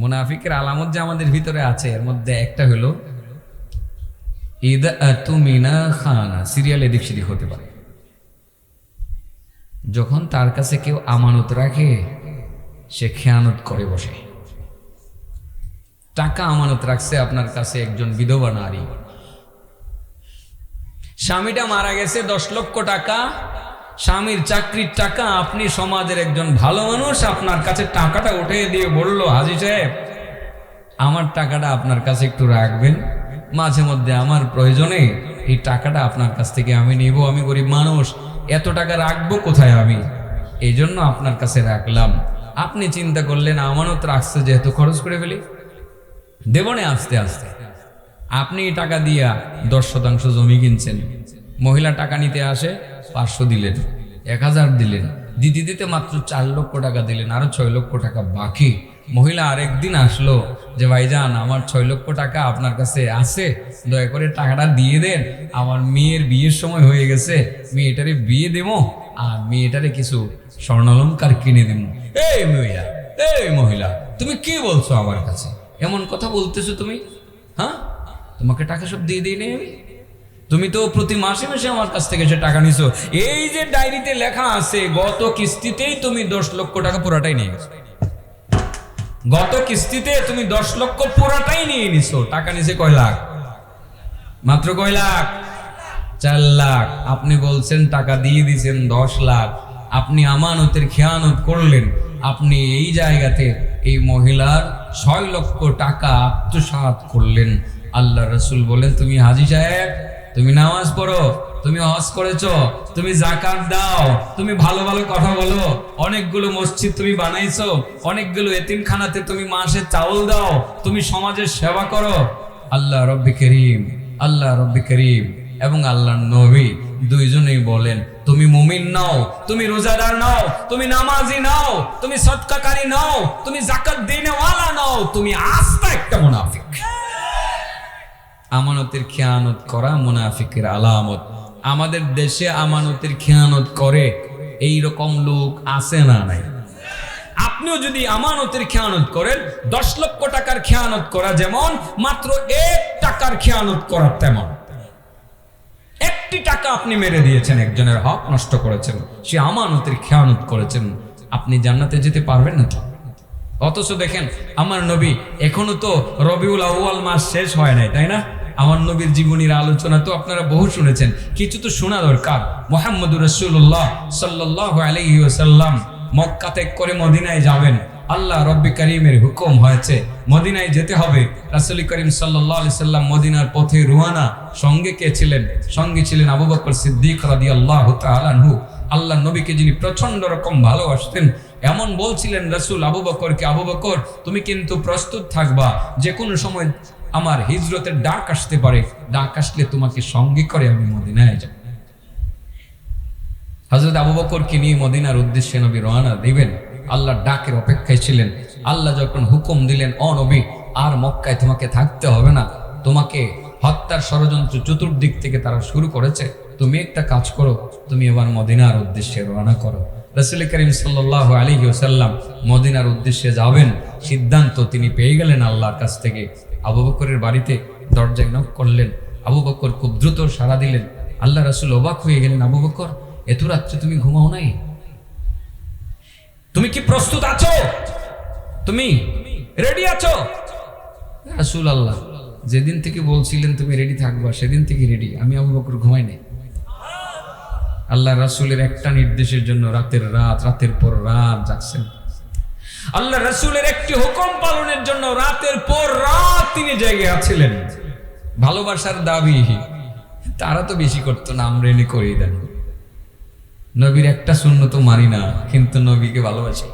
মুনাফিকের আলামত যে আমাদের ভিতরে আছে, এর মধ্যে একটা হলো তুমিনা খানা, সিরিয়াল এদিক সেদিক হতে পারে। যখন তার কাছে কেউ আমানত রাখে, সে খেয়ানত করে বসে। টাকা আমানত রাখছে আপনার কাছে একজন বিধবা নারী। স্বামীটা মারা গেছে দশ লক্ষ টাকা স্বামীর চাকরির টাকা আপনি সমাজের একজন ভালো মানুষ আপনার কাছে টাকাটা উঠে দিয়ে বলল, হাজি সাহেব, আমার টাকাটা আপনার কাছে একটু রাখবেন। মাঝে মধ্যে আমার প্রয়োজনে এই টাকাটা আপনার কাছ থেকে আমি নিব। আমি গরিব মানুষ, এত টাকা রাখব কোথায় আমি? এই জন্য আপনার কাছে রাখলাম। আপনি চিন্তা করলেন, আমানত রাখছে যেহেতু খরচ করে ফেলি। দেবনে আস্তে আস্তে আপনি টাকা দিয়া দশ শতাংশ জমি কিনছেন। মহিলা টাকা নিতে আসে, পাঁচশো দিলেন। এক হাজার দিলেন। দিদি দিতে মাত্র চার লক্ষ টাকা দিলেন, আরও ছয় লক্ষ টাকা বাকি। মহিলা আরেকদিন আসলো যে, ভাইজান, আমার ছয় লক্ষ টাকা আপনার কাছে আছে, দয়া করে টাকাটা দিয়ে দেন। আমার মেয়ের বিয়ের সময় হয়ে গেছে, মেয়েটারে বিয়ে দেবো আর মেয়েটারে কিছু স্বর্ণালঙ্কার কিনে দেবো। এই মহিলা এই মহিলা, তুমি কি বলছো আমার কাছে? এমন কথা বলতেছো তুমি? হ্যাঁ? তোমাকে টাকা সব দিয়ে দিই নেই আমি? তুমি তো প্রতি মাসে মাসে আমার কাছ থেকে সে টাকা নিছো, এই যে ডায়েরিতে লেখা আছে, গত কিস্তিতেই তুমি দশ লক্ষ টাকা পুরাটাই নিয়ে গেছো। গত কিস্তিতে তুমি দশ লক্ষ পুরাটাই নিয়ে নিছো, টাকা নিছে কয় লাখ? মাত্র কয় লাখ? চার লাখ। আপনি বলছেন টাকা দিয়ে দিছেন দশ লাখ। আপনি আমানতের খেয়ানত করলেন, আপনি এই জায়গাতে এই মহিলার ছয় লক্ষ টাকা আত্মসাৎ করলেন। আল্লাহ রসুল বলেন, তুমি হাজি সাহেব তুমি নামাজ পড়ো, তুমি হজ করেছ, তুমি জাকাত দাও, তুমি ভালো ভালো কথা বলো, অনেকগুলো মসজিদ তুমি বানাইছো, অনেকগুলো এতিমখানাতে তুমি মাসে চাউল দাও, তুমি সমাজের সেবা করো। আল্লাহ রব্বি করিম, আল্লাহ রব্বি করিম, এবং আল্লাহ নবী দুইজনেই বলেন, তুমি মুমিন নাও, তুমি রোজাদার নাও, তুমি নামাজি নাও, তুমি সৎকাকারী নাও, তুমি জাকাত দিনেওয়ালা নাও, তুমি আস্তা একটা মুনাফিক। আমানতের খেয়ানত করা মুনাফিকের আলামত। আমাদের দেশে আমানতের খেয়ানত করে এই রকম লোক আছে না নাই? আপনিও যদি আমানতের খেয়ানত করেন, দশ লক্ষ টাকার খেয়ানত করা যেমন, মাত্র এক টাকার খেয়ানত করা তেমন। একটি টাকা আপনি মেরে দিয়েছেন, একজনের হক নষ্ট করেছেন, সে আমানতের খেয়ানত করেছেন, আপনি জান্নাতে যেতে পারবেন না তো? অথচ দেখেন, আমার নবী এখনও তো রবিউল আউয়াল মাস শেষ হয় নাই, তাই না? আমার নবীর জীবনীর আলোচনা তো আপনারা বহু শুনেছেন। কিছু তো শোনা দরকার। মোহাম্মদুর রসুল্লাহ সাল্লাহ আলহি ওসাল্লাম মক্কা ত্যাগ করে মদিনায় যাবেন। আল্লাহ রব্বি করিমের হুকুম হয়েছে, মদিনায় যেতে হবে। রাসুল করিম সাল্লাহ আলি সাল্লাম মদিনার পথে রুয়ানা, সঙ্গে কে ছিলেন? সঙ্গে ছিলেন আবু বকর সিদ্দিক রাদি আল্লাহ তালানহু আল্লাহ নবীকে যিনি প্রচণ্ড রকম ভালোবাসতেন, এমন বলছিলেন রসুল আবু বকরকে, আবু বকর, তুমি কিন্তু প্রস্তুত থাকবা। যে কোনো সময় আমার হিজরতের ডাক আসতে পারে, ডাক আসলে তোমাকে সঙ্গে করে আমি মদিনায় যাব। হজরত আবু বকরকে নিয়ে মদিনার উদ্দেশ্যে নবী রওনা দিবেন। আল্লাহর ডাকের অপেক্ষায় ছিলেন। আল্লাহ যখন হুকুম দিলেন, অ নবী, আর মক্কায় তোমাকে থাকতে হবে না। তোমাকে হত্যার ষড়যন্ত্র চতুর্দিক থেকে তারা শুরু করেছে। তুমি একটা কাজ করো, তুমি এবার মদিনার উদ্দেশ্যে রওনা করো। রসুল করিম সাল্লাহ আলী ওসাল্লাম মদিনার উদ্দেশ্যে যাবেন। সিদ্ধান্ত তিনি পেয়ে গেলেন আল্লাহর কাছ থেকে। আবু বকরের বাড়িতে দরজায় নক করলেন। আবু বকর খুব দ্রুত সাড়া দিলেন। আল্লাহ রসুল অবাক হয়ে গেলেন, আবু বকর, এত রাত্রে তুমি ঘুমাও নাই? তুমি কি প্রস্তুত আছো? তুমি রেডি আছো? রাসুল আল্লাহ যেদিন থেকে বলছিলেন তুমি রেডি থাকবা, সেদিন থেকে রেডি আমি আবু বকর ঘুমাই নাই। আল্লাহ রাসুলের একটা নির্দেশের জন্য রাতের রাত, রাতের পর রাত যাচ্ছেন আল্লাহ রাসুলের একটি হুকুম পালনের জন্য রাতের পর রাত তিনি জেগে আছিলেন। ভালোবাসার দাবি, তারা তো বেশি করতো না, আমরা এনে করেই দেন নবীর একটা শূন্য তো মানি না, কিন্তু নবীকে ভালোবাসি।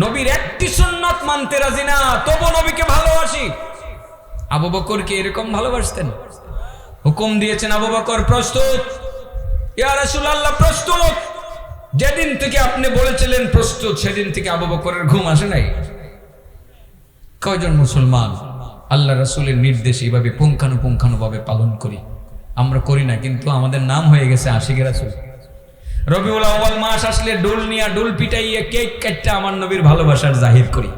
নবীর একটি সুন্নত মানতে রাজি না, তবু নবীকে ভালোবাসি। আবু বকরকে এরকম ভালোবাসতেন। হুকুম দিয়েছেন আবু বকর, প্রস্তুত। ইয়া রাসূলুল্লাহ, প্রস্তুত। যেদিন থেকে আপনি বলেছিলেন প্রস্তুত, সেদিন থেকে আবু বকরের ঘুম আসে নাই। কয়জন মুসলমান আল্লাহ রাসুলের নির্দেশ এইভাবে পুঙ্খানুপুঙ্খানুভাবে পালন করি? আমরা করি না, কিন্তু আমাদের নাম হয়ে গেছে আশিকের রাসুল। রবিউল আউ্বাল মাস আসলে ডুল নিয়ে ডুল পিটাইয়া কেক কাটটা আমার নবীর ভালোবাসার জাহির করি।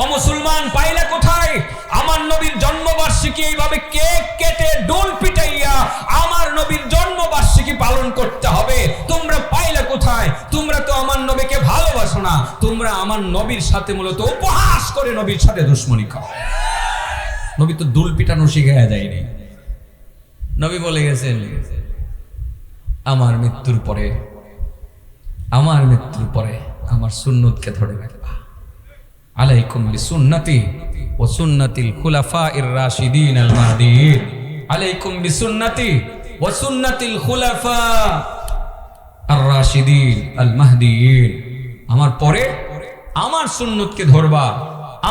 ও মুসলমান, পাইলে কোথায়? আমার নবীর জন্মবার্ষিকী এইভাবে কেক কেটে ডোল পিটাইয়া আমার নবীর জন্মবার্ষিকী পালন করতে হবে। তোমরা পাইলে কোথায়? তোমরা তো আমার নবীকে ভালোবাসো না। তোমরা আমার নবীর সাথে মূলত উপহাস করে নবীর সাথে দুশ্মনী খাও। নবী তো দুল পিটানো শিখে যায়নি নবী বলে গেছেন, আমার মৃত্যুর পরে, আমার মৃত্যুর পরে আমার সুন্নতকে ধরে রাখবা। আলাইকুম বিসুন্নতি ও সুন্নতিল খুলাফাইর রাশিদিন আল মাহদিয়িন আলাইকুম বিসুন্নতি ও সুন্নতিল খুলাফা আর রাশিদিন আল মাহদিয়িন আমার পরে আমার সুন্নতকে ধরবা,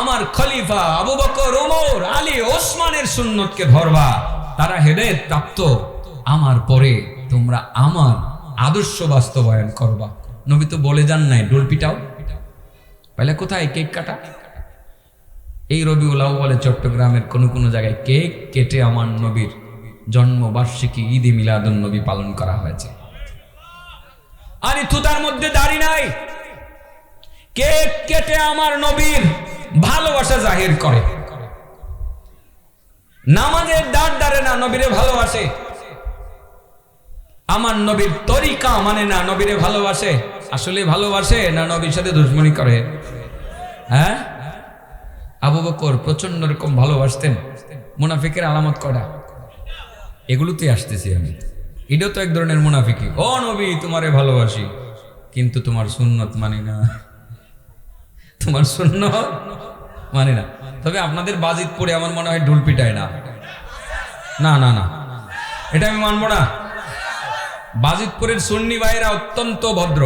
আমার খলিফা আবু বকর, ওমর, আলী, ওসমানের সুন্নতকে ধরবা, তারা হেদায়েত প্রাপ্ত। আমার পরে তোমরা আমার আদর্শ বাস্তবায়ন করবা। নবী তো বলে যান নাই ডোল তাহলে কোথায় কেক কাটা? এই রবি রবিউল বলে চট্টগ্রামের কোনো কোনো জায়গায় কেক কেটে আমার নবীর জন্মবার্ষিকী ঈদে মিলাদুন নবী পালন করা হয়েছে। আরে তুতার মধ্যে দাড়ি নাই। কেক কেটে আমার নবীর ভালোবাসা জাহির করে। নামাজের দাঁড় দাঁড়ে না নবীরে ভালোবাসে। আমার নবীর তরিকা মানে না নবীরে ভালোবাসে? আসলে ভালোবাসে না নবীর সাথে দুশ্মনী করে? হ্যাঁ? আবু বকর প্রচণ্ড রকম ভালোবাসতেন। মুনাফিকের আলামত করা এগুলোতে আসতেছি আমি। এটাও তো এক ধরনের মুনাফিকি। ও নবী, তোমারে ভালোবাসি। কিন্তু তোমার সুন্নত মানি না। তোমার সুন্নত মানি না। তবে আপনাদের বাজিত পড়ে আমার মনে হয় ঢুল পিটায় না। না না না। এটা আমি মানবো না। বাজিতপুরের সুন্নি ভাইরা অত্যন্ত ভদ্র।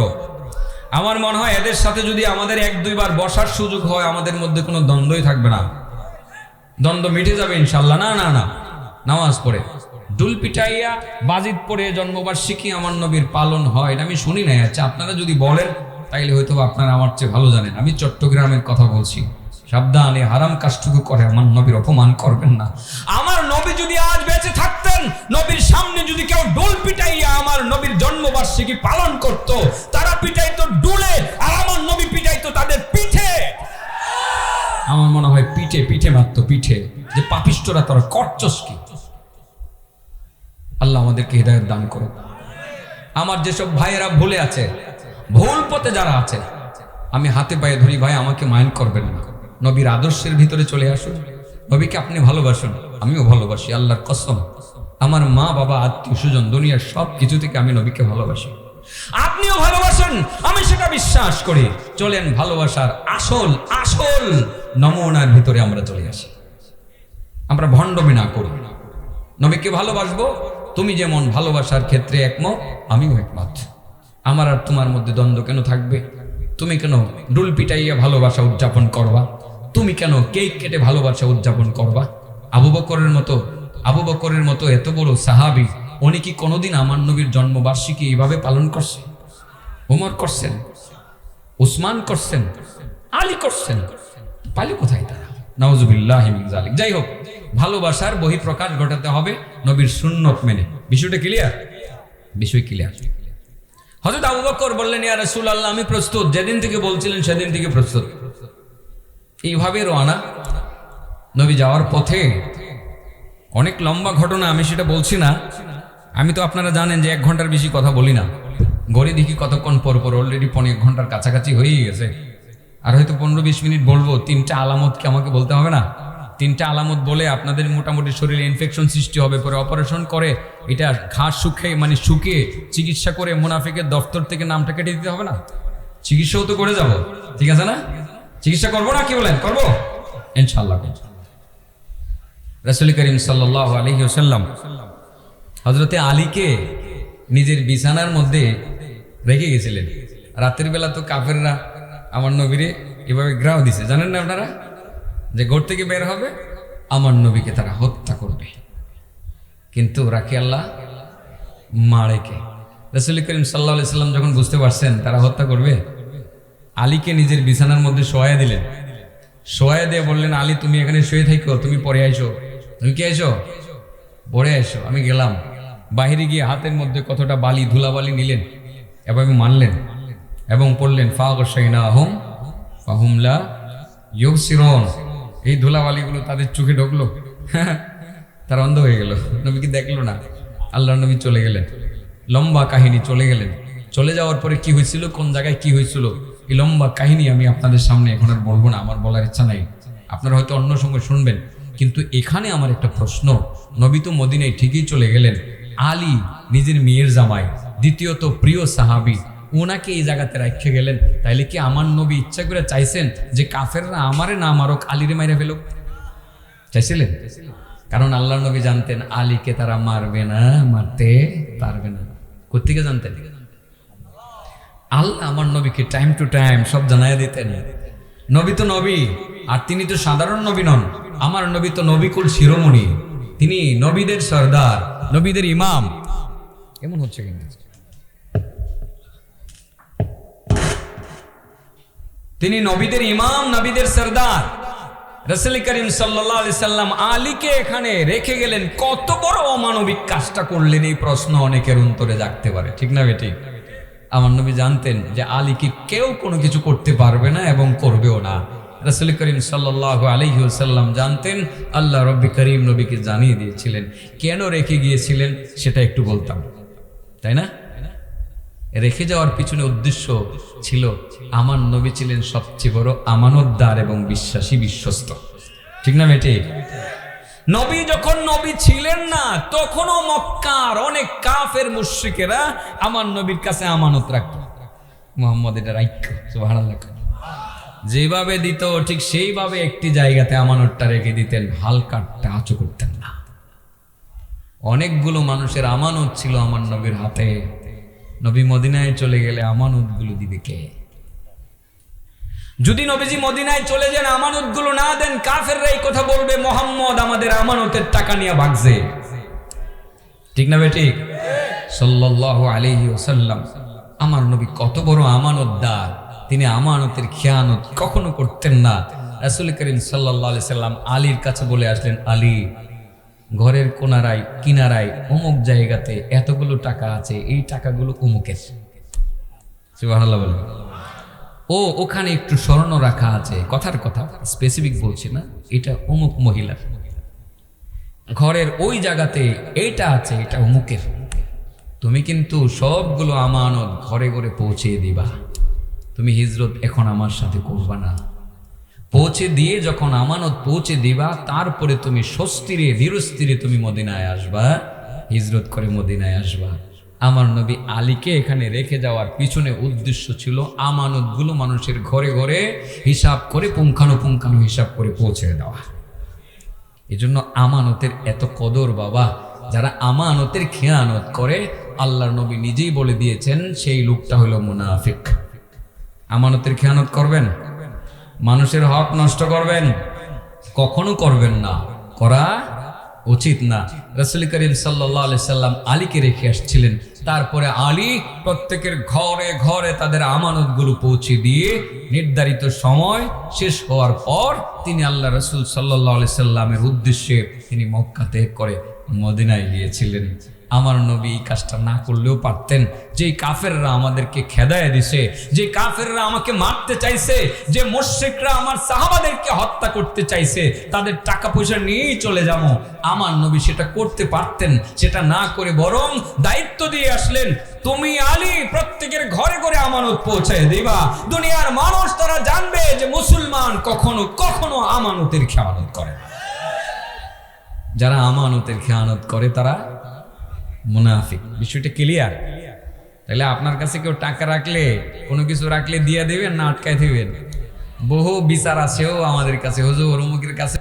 আমার মনে হয় এদের সাথে যদি আমাদের এক দুইবার বসার সুযোগ হয়, আমাদের মধ্যে কোনো দ্বন্দ্বই থাকবে না। দ্বন্দ্ব মিটে যাবে ইনশাল্লাহ। না না না, নামাজ পড়ে। দুল পিটাইয়া বাজিত পড়ে জন্মবার্ষিকী আমার নবীর পালন হয়, এটা আমি শুনি নাই। আচ্ছা আপনারা যদি বলেন, তাইলে হয়তো আপনারা আমার চেয়ে ভালো জানেন। আমি চট্টগ্রামের কথা বলছি। সাবধানে হারাম কাজটুকু করে, আমার নবীর অপমান করবেন না। আমার নবী যদি বেঁচে থাকতেন, নবীর সামনে যদি কেউ ডোল পিটাইয়া আমার নবীর জন্মবার্ষিকী পালন করত, তারা পিটাইতো ডুলে আর আমার নবী পিটাইতো তাদের পিঠে। আমার মনে হয় পিঠে পিঠে মারতো, পিঠে। যে পাপিষ্টরা তারা করছস কি? আল্লাহ আমাদেরকে হৃদয়ের দান করো আমার যেসব ভাইয়েরা ভুলে আছে, ভুল পথে যারা আছে, আমি হাতে পায়ে ধরি, ভাই, আমাকে মাইন্ড করবেন না। নবীর আদর্শের ভিতরে চলে আসুন। নবীকে আপনি ভালোবাসুন। আমিও ভালোবাসি, আল্লাহর কসম। আমার মা, বাবা, আত্মীয় স্বজন, দুনিয়ার সব কিছু থেকে আমি নবীকে ভালোবাসি। আপনিও ভালোবাসেন, আমি সেটা বিশ্বাস করি। চলেন ভালোবাসার আসল আসল নমুনার ভিতরে আমরা চলে আসি। আমরা ভণ্ডমি না করি। নবীকে ভালোবাসবো, তুমি যেমন ভালোবাসার ক্ষেত্রে একমত, আমিও একমত। আমার আর তোমার মধ্যে দ্বন্দ্ব কেন থাকবে? তুমি কেন ডুল পিটাইয়া ভালোবাসা উদযাপন করবা? তুমি কেন কেক কেটে ভালোবাসা উদযাপন করবা? আবু বকরের মতো, আবু বকরের মতো এত বড় সাহাবি, উনি কি কোনোদিন আমার নবীর জন্মবার্ষিকী এইভাবে পালন করছে? ওমর করছেন, উসমান করছেন, আলী করছেন, পালি কোথায় তারা? নওয়াজুবিল্লাহ জালিক যাই হোক, ভালোবাসার বহিঃপ্রকাশ ঘটাতে হবে নবীর সুন্নত মেনে। বিষয়টা ক্লিয়ার বিষয় ক্লিয়ার হজরত আবু বকর বললেন, ইয়া রাসূল আল্লাহ আমি প্রস্তুত। যেদিন থেকে বলছিলেন, সেদিন থেকে প্রস্তুত। এইভাবে রওনা নবী যাওয়ার পথে অনেক লম্বা ঘটনা, আমি সেটা বলছি না। আমি তো আপনারা জানেন যে এক ঘণ্টার বেশি কথা বলি না। গড়ি দেখি কতক্ষণ পর পর অলরেডি পনেরো ঘণ্টার কাছাকাছি হয়েই গেছে। আর হয়তো পনেরো বিশ মিনিট বলব, তিনটা আলামত কি আমাকে বলতে হবে না? তিনটা আলামত বলে আপনাদের মোটামুটি শরীরে ইনফেকশন সৃষ্টি হবে, পরে অপারেশন করে, এটা ঘাস শুকে মানে শুকিয়ে চিকিৎসা করে মুনাফিকের দফতর থেকে নামটা কেটে দিতে হবে না? চিকিৎসাও তো করে যাব, ঠিক আছে না? চিকিৎসা করব না কি বলেন? করব? ইনশাল্লাহ রাসুল করিম সাল্লাহ আলহি সাল্লাম হজরতে আলীকে নিজের বিছানার মধ্যে রেখে গেছিলেন। রাতের বেলা তো কাফেররা আমার নবীরে এভাবে গ্রাহ দিছে। জানেন না আপনারা? যে ঘর থেকে বের হবে, আমার নবীকে তারা হত্যা করবে। কিন্তু রাখি আল্লাহ? মারেকে রসুল করিম সাল্লাহ সাল্লাম যখন বুঝতে পারছেন তারা হত্যা করবে, আলীকে নিজের বিছানার মধ্যে শোয়া দিলেন। শোয়া দিয়ে বললেন, আলী, তুমি এখানে শুয়ে থাকো, তুমি পরে আইসো তুমি কি এসো? পরে এসো, আমি গেলাম। বাহিরে গিয়ে হাতের মধ্যে কতটা বালি, ধুলাবালি নিলেন এবং মানলেন এবং পড়লেন ফাগসাইনা আহম ফাহুমলা ইউবসিরন। এই ধুলাবালিগুলো তাদের চোখে ঢুকলো। তারা অন্ধ হয়ে গেল। নবী কি দেখল না। আল্লাহ নবী চলে গেলেন। লম্বা কাহিনী চলে গেলেন। চলে যাওয়ার পরে কি হয়েছিল? কোন জায়গায় কি হয়েছিল? এই লম্বা কাহিনী আমি আপনাদের সামনে এখন আর বলব না। আমার বলার ইচ্ছা নাই। আপনারা হয়তো অন্য সঙ্গে শুনবেন। কিন্তু এখানে আমার একটা প্রশ্ন। নবী তো মদিনায় ঠিকই চলে গেলেন। আলী নিজের মেয়ের জামাই, দ্বিতীয়ত প্রিয় সাহাবি, ওনাকে এই জায়গাতে রাখে গেলেন। তাইলে কি আমার নবী ইচ্ছা করে চাইছেন যে কাফেররা আমারে না মারক, আলীরে মাইরে ফেলুক? চাইছিলেন? কারণ আল্লাহ নবী জানতেন, আলীকে তারা মারবে না, মারতে পারবে না। কোথেকে জানতেন? আল্লাহ আমার নবীকে টাইম টু টাইম সব জানাই দিতেন। নবী তো নবী আর তিনি তো সাধারণ নবী নন। আমার নবী তো নবীকুল শিরোমণি। তিনি নবীদের সর্দার, নবীদের ইমাম। কেমন হচ্ছে কিনা তিনি নবীদের ইমাম, নবীদের সর্দার। রসুল করিম সাল্লি সাল্লাম আলীকে এখানে রেখে গেলেন। কত বড় অমানবিক কাজটা করলেন এই প্রশ্ন অনেকের অন্তরে জাগতে পারে। ঠিক না বেটি? আমার নবী জানতেন যে আলীকে কেউ কোনো কিছু করতে পারবে না এবং করবেও না। রসুল করিম সাল্লাহ আলহিউসাল্লাম জানতেন, আল্লাহ রব্বি করিম নবীকে জানিয়ে দিয়েছিলেন। কেন রেখে গিয়েছিলেন সেটা একটু বলতাম। তাই না? রেখে যাওয়ার পিছনে উদ্দেশ্য ছিল, আমার নবী ছিলেন সবচেয়ে বড় আমানতদার এবং বিশ্বাসী বিশ্বস্ত। ঠিক না বেটি? নবী যখন নবী ছিলেন না, তখনও মক্কার অনেক কাফের মুশ্রিকেরা আমার নবীর কাছে আমানত রাখত। মোহাম্মদ এটা রাইখ, সুবহানাল্লাহ যেভাবে দিত, ঠিক সেইভাবে একটি জায়গাতে আমানতটা রেখে দিতেন হালকা টাচও করতেন না। অনেকগুলো মানুষের আমানত ছিল আমার নবীর হাতে। নবী মদিনায় চলে গেলে আমানতগুলো দিবে কে? যদি নবীজি মদিনায় চলে যান, আমানতগুলো না দেন, কাফেররা এই কথা বলবে, মোহাম্মদ আমাদের আমানতের টাকা নিয়ে ভাগছে। ঠিক না বেঠিক সাল্লাল্লাহু আলাইহি ওয়াসাল্লাম। আমার নবী কত বড় আমানতদার। তিনি আমানতের খেয়ানত কখনো করতেন না। রাসূল করিম আলাইহি সাল্লাম আলীর কাছে বলে আসলেন, আলী, ঘরের কোনারায় কিনারায়, অমুক জায়গাতে এতগুলো টাকা আছে, এই টাকাগুলো অমুকের। ও, ওখানে একটু স্মরণ রাখা আছে। কথার কথা স্পেসিফিক বলছি না, এটা অমুক মহিলার। ঘরের ওই জায়গাতে এইটা আছে, এটা অমুকের। তুমি কিন্তু সবগুলো আমানত ঘরে ঘরে পৌঁছে দিবা। তুমি হিজরত এখন আমার সাথে করবা না। পৌঁছে দিয়ে যখন আমানত পৌঁছে দিবা, তারপরে তুমি স্বস্তিরে, ধীরস্থিরে তুমি মদিনায় আসবা। হিজরত করে মদিনায় আসবা। আমার নবী আলীকে এখানে রেখে যাওয়ার পিছনে উদ্দেশ্য ছিল আমানতগুলো মানুষের ঘরে ঘরে হিসাব করে পুঙ্খানুপুঙ্খানু হিসাব করে পৌঁছে দেওয়া। এই জন্য আমানতের এত কদর বাবা, যারা আমানতের খেয়ানত করে, আল্লাহর নবী নিজেই বলে দিয়েছেন, সেই লোকটা হলো মুনাফিক। আমানতের খেয়ানত করবেন? মানুষের হক নষ্ট করবেন? কখনো করবেন না। করা উচিত না। রসুল করিম সাল্লাহ সাল্লাম আলীকে রেখে আসছিলেন। তারপরে আলী প্রত্যেকের ঘরে ঘরে তাদের আমানতগুলো পৌঁছে দিয়ে নির্ধারিত সময় শেষ হওয়ার পর তিনি আল্লাহ রসুল সাল্লাহ সাল্লামের উদ্দেশ্যে তিনি মক্কা ত্যাগ করে মদিনায় গিয়েছিলেন। আমার নবী এই কাজটা না করলেও পারতেন। যে কাফেররা আমাদেরকে খেদায় দিছে যে কাফেররা আমাকে মারতে চাইছে, যে মোশেকরা আমার সাহাবাদেরকে হত্যা করতে চাইছে, তাদের টাকা পয়সা নিয়েই চলে যাব। আমার নবী সেটা করতে পারতেন, সেটা না করে বরং দায়িত্ব দিয়ে আসলেন, তুমি আলী, প্রত্যেকের ঘরে ঘরে আমানত পৌঁছায় দিবা। দুনিয়ার মানুষ তারা জানবে যে মুসলমান কখনো কখনো আমানতের খেয়ানত করে যারা আমানতের খেয়ানত করে তারা মুনাফিক। বিষয়টা ক্লিয়ার তাহলে আপনার কাছে কেউ টাকা রাখলে, কোনো কিছু রাখলে দিয়ে দেবেন না আটকায় দেবেন? বহু বিচার আছেও আমাদের কাছে, হুজুর অমুকের কাছে।